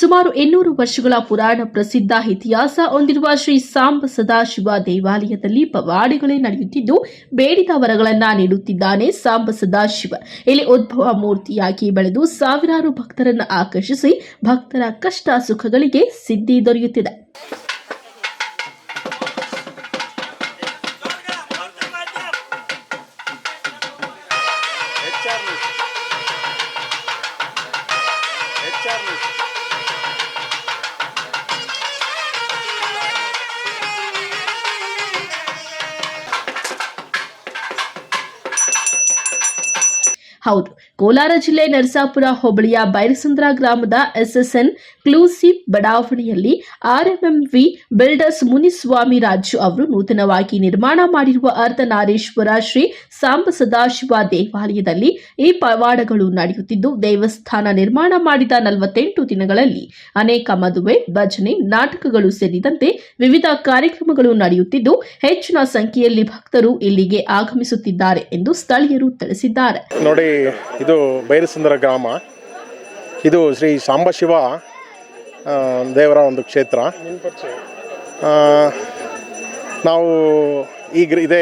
ಸುಮಾರು ಇನ್ನೂರು ವರ್ಷಗಳ ಪುರಾಣ ಪ್ರಸಿದ್ಧ ಇತಿಹಾಸ ಹೊಂದಿರುವ ಶ್ರೀ ಸಾಂಬ ಸದಾಶಿವ ದೇವಾಲಯದಲ್ಲಿ ಪವಾಡಿಗಳೇ ನಡೆಯುತ್ತಿದ್ದು, ಬೇಡಿದ ವರಗಳನ್ನ ನೀಡುತ್ತಿದ್ದಾನೆ ಸಾಂಬ ಸದಾಶಿವ. ಇಲ್ಲಿ ಉದ್ಭವ ಮೂರ್ತಿಯಾಗಿ ಬೆಳೆದು ಸಾವಿರಾರು ಭಕ್ತರನ್ನು ಆಕರ್ಷಿಸಿ, ಭಕ್ತರ ಕಷ್ಟ ಸುಖಗಳಿಗೆ ಸಿದ್ಧಿ ದೊರೆಯುತ್ತಿದೆ. ಹೌದು. ಕೋಲಾರ ಜಿಲ್ಲೆ ನರಸಾಪುರ ಹೋಬಳಿಯ ಬೈರಸಂದ್ರ ಗ್ರಾಮದ ಎಸ್ಎಸ್ಎನ್ ಕ್ಲೂಸಿವ್ ಬಡಾವಣೆಯಲ್ಲಿ ಆರ್ಎಂಎಂವಿ ಬಿಲ್ಡರ್ಸ್ ಮುನಿಸ್ವಾಮಿ ರಾಜು ಅವರು ನೂತನವಾಗಿ ನಿರ್ಮಾಣ ಮಾಡಿರುವ ಅರ್ಧನಾರೇಶ್ವರ ಶ್ರೀ ಸಾಂಬ ಸದಾಶಿವ ದೇವಾಲಯದಲ್ಲಿ ಈ ಪವಾಡಗಳು ನಡೆಯುತ್ತಿದ್ದು, ದೇವಸ್ಥಾನ ನಿರ್ಮಾಣ ಮಾಡಿದ ನಲವತ್ತೆಂಟು ದಿನಗಳಲ್ಲಿ ಅನೇಕ ಮದುವೆ, ಭಜನೆ, ನಾಟಕಗಳು ಸೇರಿದಂತೆ ವಿವಿಧ ಕಾರ್ಯಕ್ರಮಗಳು ನಡೆಯುತ್ತಿದ್ದು, ಹೆಚ್ಚಿನ ಸಂಖ್ಯೆಯಲ್ಲಿ ಭಕ್ತರು ಇಲ್ಲಿಗೆ ಆಗಮಿಸುತ್ತಿದ್ದಾರೆ ಎಂದು ಸ್ಥಳೀಯರು ತಿಳಿಸಿದ್ದಾರೆ. ಇದು ಬೈರಸುಂದರ ಗ್ರಾಮ. ಇದು ಶ್ರೀ ಸಾಂಬಶಿವ ದೇವರ ಒಂದು ಕ್ಷೇತ್ರ. ನಾವು ಈ ಗ್ರ, ಇದೇ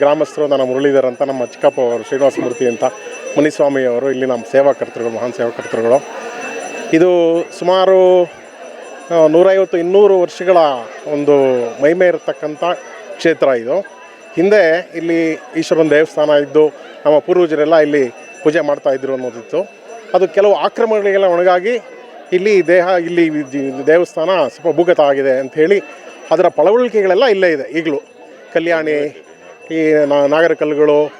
ಗ್ರಾಮಸ್ಥರು ನನ್ನ ಮುರಳೀಧರ್ ಅಂತ, ನಮ್ಮ ಚಿಕ್ಕಪ್ಪ ಅವರು ಶ್ರೀನಿವಾಸ ಮೂರ್ತಿ ಅಂತ ಮುನಿಸ್ವಾಮಿಯವರು ಇಲ್ಲಿ ನಮ್ಮ ಸೇವಾಕರ್ತರುಗಳು, ಮಹಾನ್ ಸೇವಾಕರ್ತರುಗಳು. ಇದು ಸುಮಾರು ನೂರೈವತ್ತು, ಇನ್ನೂರು ವರ್ಷಗಳ ಒಂದು ಮಹಿಮೆ ಇರತಕ್ಕಂಥ ಕ್ಷೇತ್ರ ಇದು. ಹಿಂದೆ ಇಲ್ಲಿ ಈಶ್ವರನ ದೇವಸ್ಥಾನ ಇದ್ದು, ನಮ್ಮ ಪೂರ್ವಜರೆಲ್ಲ ಇಲ್ಲಿ ಪೂಜೆ ಮಾಡ್ತಾ ಇದ್ರು ಅನ್ನೋದಿತ್ತು. ಅದು ಕೆಲವು ಆಕ್ರಮಣಗಳಿಗೆಲ್ಲ ಒಣಗಾಗಿ ಇಲ್ಲಿ ದೇಹ, ಇಲ್ಲಿ ದೇವಸ್ಥಾನ ಸ್ವಲ್ಪ ಭೂಗತ ಆಗಿದೆ ಅಂಥೇಳಿ ಅದರ ಪಳವಳಿಕೆಗಳೆಲ್ಲ ಇಲ್ಲೇ ಇದೆ ಈಗಲೂ. ಕಲ್ಯಾಣಿ, ಈ ನಾ- ನಾಗರಕಲ್ಲುಗಳು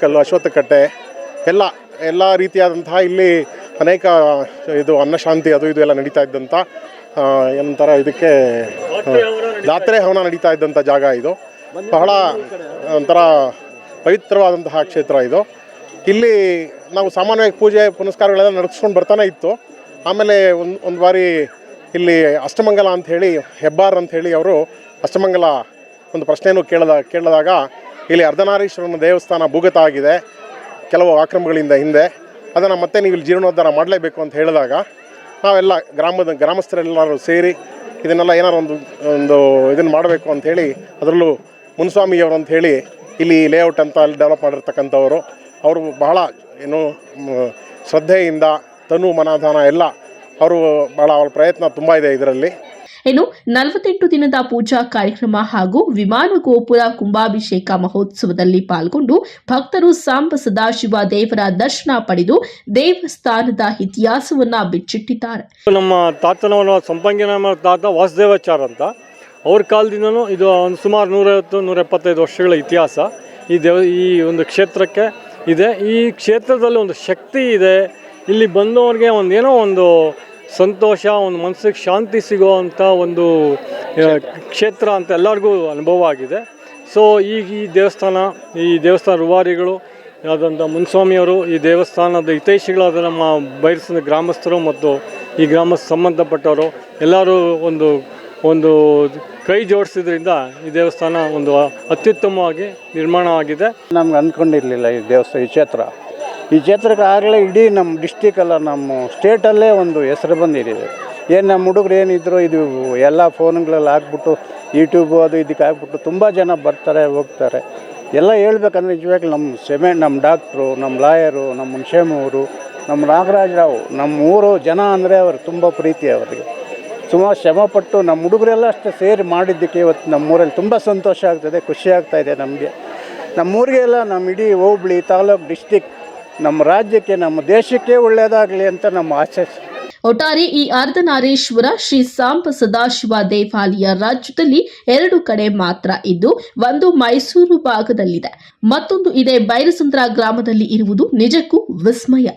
ಕಲ್ಲು, ಅಶ್ವತ್ಥಕಟ್ಟೆ, ಎಲ್ಲ ಎಲ್ಲ ರೀತಿಯಾದಂತಹ ಇಲ್ಲಿ ಅನೇಕ ಇದು ಅನ್ನಶಾಂತಿ ಅದು ಇದು ಎಲ್ಲ ನಡೀತಾ ಇದ್ದಂಥ ಏನಂತಾರೆ ಇದಕ್ಕೆ ಜಾತ್ರೆ ಹವನ ನಡೀತಾ ಇದ್ದಂಥ ಜಾಗ ಇದು. ಬಹಳ, ಒಂಥರ ಪವಿತ್ರವಾದಂತಹ ಕ್ಷೇತ್ರ ಇದು. ಇಲ್ಲಿ ನಾವು ಸಾಮಾನ್ಯವಾಗಿ ಪೂಜೆ ಪುನಸ್ಕಾರಗಳೆಲ್ಲ ನಡೆಸ್ಕೊಂಡು ಬರ್ತಾನೆ ಇತ್ತು. ಆಮೇಲೆ ಒಂದು ಒಂದು ಬಾರಿ ಇಲ್ಲಿ ಅಷ್ಟಮಂಗಲ ಅಂತ ಹೇಳಿ, ಹೆಬ್ಬಾರ್ ಅಂತ ಹೇಳಿ ಅವರು ಅಷ್ಟಮಂಗಲ ಒಂದು ಪ್ರಶ್ನೆಯನ್ನು ಕೇಳಿದ, ಕೇಳಿದಾಗ ಇಲ್ಲಿ ಅರ್ಧನಾರೀಶ್ವರನ ದೇವಸ್ಥಾನ ಭೂಗತ ಆಗಿದೆ. ಕೆಲವು ಆಕ್ರಮಗಳಿಂದ ಹಿಂದೆ. ಅದನ್ನು ಮತ್ತೆ ನೀವು ಇಲ್ಲಿ ಜೀರ್ಣೋದ್ಧಾರ ಮಾಡಲೇಬೇಕು ಅಂತ ಹೇಳಿದಾಗ ನಾವೆಲ್ಲ ಗ್ರಾಮದ, ಗ್ರಾಮಸ್ಥರೆಲ್ಲರೂ ಸೇರಿ ಇದನ್ನೆಲ್ಲ ಏನಾರು ಒಂದು ಒಂದು ಇದನ್ನು ಮಾಡಬೇಕು ಅಂಥೇಳಿ ಅದರಲ್ಲೂ ಮುನ್ಸ್ವಾಮಿಯವರು ಅಂತ ಹೇಳಿ ಇಲ್ಲಿ ಲೇಔಟ್ ಅಂತ ಅಲ್ಲಿ ಡೆವಲಪ್ ಮಾಡಿರ್ತಕ್ಕಂಥವರು. ಅವರು ಬಹಳ ಏನು ಶ್ರದ್ಧೆಯಿಂದ ತನು ಮನಾಧಾನ ಎಲ್ಲ ಅವರು ಬಹಳ ಅವರ ಪ್ರಯತ್ನ ತುಂಬ ಇದೆ ಇದರಲ್ಲಿ. ಇನ್ನು ನಲವತ್ತೆಂಟು ದಿನದ ಪೂಜಾ ಕಾರ್ಯಕ್ರಮ ಹಾಗೂ ವಿಮಾನ ಗೋಪುರ ಕುಂಭಾಭಿಷೇಕ ಮಹೋತ್ಸವದಲ್ಲಿ ಪಾಲ್ಗೊಂಡು ಭಕ್ತರು ಸಾಂಬ ಸದಾಶಿವ ದೇವರ ದರ್ಶನ ಪಡೆದು ದೇವಸ್ಥಾನದ ಇತಿಹಾಸವನ್ನ ಬಿಚ್ಚಿಟ್ಟಿದ್ದಾರೆ. ನಮ್ಮ ತಾತನವನ ಸಂಪಂಗಿನ ತಾತ ವಾಸುದೇವಾಚಾರ್ ಅಂತ. ಅವ್ರ ಕಾಲದಿಂದನೂ ಇದು ಒಂದು ಸುಮಾರು ನೂರೈವತ್ತು ನೂರ ಎಪ್ಪತ್ತೈದು ವರ್ಷಗಳ ಇತಿಹಾಸ. ಈ ದೇವ ಈ ಒಂದು ಕ್ಷೇತ್ರಕ್ಕೆ ಇದೆ. ಈ ಕ್ಷೇತ್ರದಲ್ಲಿ ಒಂದು ಶಕ್ತಿ ಇದೆ. ಇಲ್ಲಿ ಬಂದವರಿಗೆ ಒಂದು ಏನೋ ಒಂದು ಸಂತೋಷ, ಒಂದು ಮನಸ್ಸಿಗೆ ಶಾಂತಿ ಸಿಗುವಂಥ ಒಂದು ಕ್ಷೇತ್ರ ಅಂತ ಎಲ್ಲರಿಗೂ ಅನುಭವ ಆಗಿದೆ. ಸೊ ಈಗ ಈ ದೇವಸ್ಥಾನ ಈ ದೇವಸ್ಥಾನ ರೂವಾರಿಗಳು ಆದಂಥ ಮುನ್ಸ್ವಾಮಿಯವರು, ಈ ದೇವಸ್ಥಾನದ ಹಿತೈಷಿಗಳಾದ ನಮ್ಮ ಬಯಸಿದ ಗ್ರಾಮಸ್ಥರು ಮತ್ತು ಈ ಗ್ರಾಮಕ್ಕೆ ಸಂಬಂಧಪಟ್ಟವರು ಎಲ್ಲರೂ ಒಂದು ಒಂದು ಕೈ ಜೋಡಿಸಿದ್ರಿಂದ ಈ ದೇವಸ್ಥಾನ ಒಂದು ಅತ್ಯುತ್ತಮವಾಗಿ ನಿರ್ಮಾಣವಾಗಿದೆ. ನಮ್ಗೆ ಅಂದ್ಕೊಂಡಿರಲಿಲ್ಲ ಈ ದೇವಸ್ಥಾನ, ಈ ಕ್ಷೇತ್ರ. ಈ ಕ್ಷೇತ್ರಕ್ಕೆ ಆಗಲೇ ಇಡೀ ನಮ್ಮ ಡಿಸ್ಟಿಕಲ್ಲ ನಮ್ಮ ಸ್ಟೇಟಲ್ಲೇ ಒಂದು ಹೆಸರು ಬಂದಿದೆ. ಏನು ನಮ್ಮ ಹುಡುಗರು ಏನಿದ್ರು ಇದು ಎಲ್ಲ ಫೋನ್ಗಳಲ್ಲಿ ಹಾಕ್ಬಿಟ್ಟು ಯೂಟ್ಯೂಬು ಅದು ಇದಕ್ಕೆ ಹಾಕ್ಬಿಟ್ಟು ತುಂಬ ಜನ ಬರ್ತಾರೆ, ಹೋಗ್ತಾರೆ. ಎಲ್ಲ ಹೇಳ್ಬೇಕಂದ್ರೆ ನಿಜವಾಗ್ಲೂ ನಮ್ಮ ಸೆಮೆ ನಮ್ಮ ಡಾಕ್ಟ್ರು ನಮ್ಮ ಲಾಯರು ನಮ್ಮ ಮುನ್ಷೇಮವರು ನಮ್ಮ ನಾಗರಾಜರಾವ್ ನಮ್ಮ ಊರು ಜನ ಅಂದರೆ ಅವರು ತುಂಬ ಪ್ರೀತಿ ಅವರಿಗೆ. ಸುಮಾರು ಶ್ರಮಪಟ್ಟು ನಮ್ಮ ಹುಡುಗರೆಲ್ಲ ಅಷ್ಟೇ ಸೇರಿ ಮಾಡಿದ್ದಕ್ಕೆ ಇವತ್ತು ನಮ್ಮೂರಲ್ಲಿ ತುಂಬ ಸಂತೋಷ ಆಗ್ತದೆ, ಖುಷಿ ಆಗ್ತಾಯಿದೆ ನಮಗೆ. ನಮ್ಮೂರಿಗೆ ಎಲ್ಲ ನಮ್ಮ ಇಡೀ ಹೋಬಳಿ ತಾಲೂಕು ಡಿಸ್ಟಿಕ್ ನಮ್ಮ ರಾಜ್ಯಕ್ಕೆ ನಮ್ಮ ದೇಶಕ್ಕೆ ಒಳ್ಳೆಯದಾಗಲಿ ಅಂತ ನಮ್ಮ ಆಸೆ. ಒಟ್ಟಾರೆ ಈ ಅರ್ಧನಾರೀಶ್ವರ ಶ್ರೀ ಸಾಂಬ ಸದಾಶಿವ ದೇವಾಲಯ ರಾಜ್ಯದಲ್ಲಿ ಎರಡು ಕಡೆ ಮಾತ್ರ ಇದ್ದು, ಒಂದು ಮೈಸೂರು ಭಾಗದಲ್ಲಿದೆ. ಮತ್ತೊಂದು ಇದೆ ಬೈರಸಂದ್ರ ಗ್ರಾಮದಲ್ಲಿ ಇರುವುದು ನಿಜಕ್ಕೂ ವಿಸ್ಮಯ.